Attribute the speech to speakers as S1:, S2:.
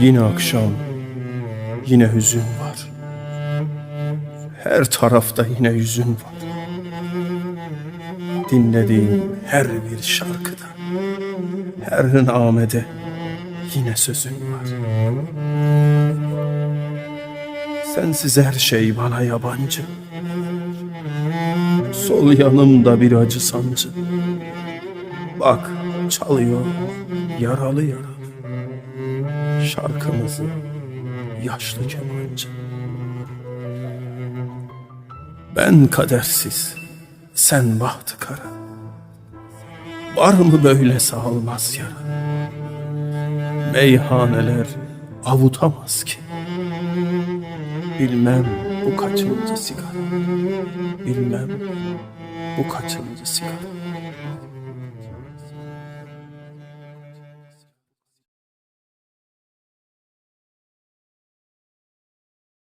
S1: Yine akşam, yine hüzün var. Her tarafta yine yüzün var. Dinlediğim her bir şarkıda, her namede yine sözün var. Sensiz her şey bana yabancı. Sol yanımda bir acı sancı. Bak çalıyor yaralı yaralı. Şarkımızı yaşlı kemancı. Ben kadersiz, sen bahtı kara. Var mı böyle sağılmaz yara? Meyhaneler avutamaz ki. Bilmem bu kaçıncı sigara. Bilmem bu kaçıncı sigara.